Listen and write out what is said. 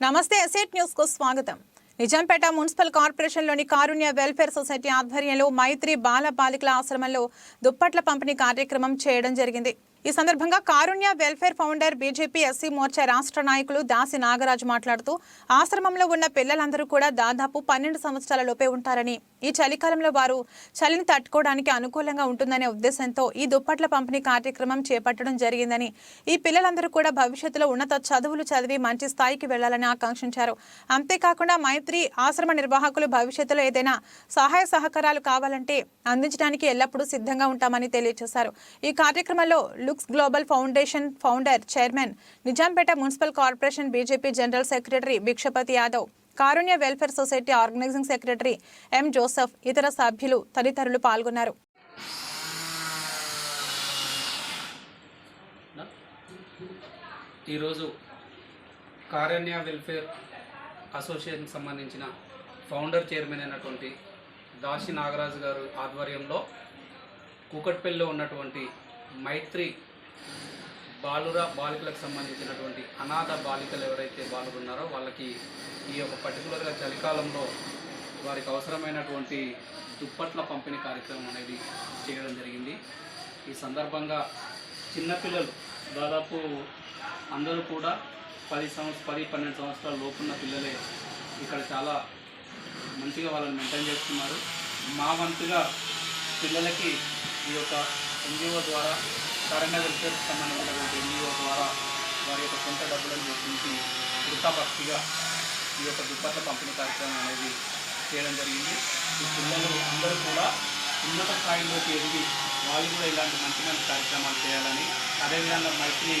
నమస్తే ఎసెట్ న్యూస్కు స్వాగతం. నిజాంపేట మున్సిపల్ కార్పొరేషన్లోని కారుణ్య వెల్ఫేర్ సొసైటీ ఆధ్వర్యంలో మైత్రి బాల బాలికల ఆశ్రమంలో దుప్పట్ల పంపిణీ కార్యక్రమం చేయడం జరిగింది. ఈ సందర్భంగా Karunya Welfare founder BJP SC Morcha రాష్ట్ర నాయకులు దాసి నాగరాజు మాట్లాడుతూ ఆశ్రమంలో ఉన్న పిల్లలందరూ కూడా దాదాపు పన్నెండు సంవత్సరాల లోపే ఉంటారని ఈ చలికాలంలో వారు చలిని తట్టుకోవడానికి అనుకూలంగా ఉంటుందనే ఉద్దేశంతో ఈ దుప్పట్ల పంపిణీ కార్యక్రమం చేపట్టడం జరిగిందని ఈ పిల్లలందరూ కూడా భవిష్యత్తులో ఉన్నత చదువులు చదివి మంచి స్థాయికి వెళ్ళాలని ఆకాంక్షించారు. అంతేకాకుండా మైత్రి ఆశ్రమ నిర్వాహకులు భవిష్యత్తులో ఏదైనా సహాయ సహకారాలు కావాలంటే అందించడానికి ఎల్లప్పుడూ సిద్ధంగా ఉంటామని తెలియజేశారు. ఈ కార్యక్రమంలో Looks Global Foundation founder chairman Nizampet Municipal Corporation BJP general secretary Bhikshapathi Yadav Karunya Welfare Society organising secretary M Joseph ఇతర సభ్యులు తదితరులు పాల్గొన్నారు. ఈరోజు కారణ్య వెల్ఫేర్ అసోసియేషన్కి సంబంధించిన ఫౌండర్ చైర్మన్ అయినటువంటి దాసి నాగరాజు గారు ఆధ్వర్యంలో కూకట్పల్లిలో ఉన్నటువంటి మైత్రి బాలుర బాలికలకు సంబంధించినటువంటి అనాథ బాలికలు ఎవరైతే బాలురున్నారో వాళ్ళకి ఈ యొక్క పర్టికులర్గా చలికాలంలో వారికి అవసరమైనటువంటి దుప్పట్ల పంపిణీ కార్యక్రమం అనేది చేయడం జరిగింది. ఈ సందర్భంగా చిన్నపిల్లలు దాదాపు అందరూ కూడా పది సంవత్సరం పది పన్నెండు సంవత్సరాల లోపున్న పిల్లలే ఇక్కడ చాలా మంచిగా వాళ్ళని మెయింటైన్ చేస్తున్నారు. మా వంతుగా పిల్లలకి ఈ యొక్క ఎన్జిఓ ద్వారా కరెంట్ వెల్ఫేర్కి సంబంధించినటువంటి ఎన్జిఓ ద్వారా వారి యొక్క సొంత డబ్బులను గుర్తించి వృత్తాభక్తిగా ఈ యొక్క దుప్పట్ల పంపిణీ కార్యక్రమం అనేది చేయడం జరిగింది. ఈ పిల్లలు అందరూ కూడా ఉన్నత స్థాయిలోకి ఎదిగి వాళ్ళు కూడా ఇలాంటి మంచి మంచి కార్యక్రమాలు చేయాలని అదేవిధంగా మైత్రి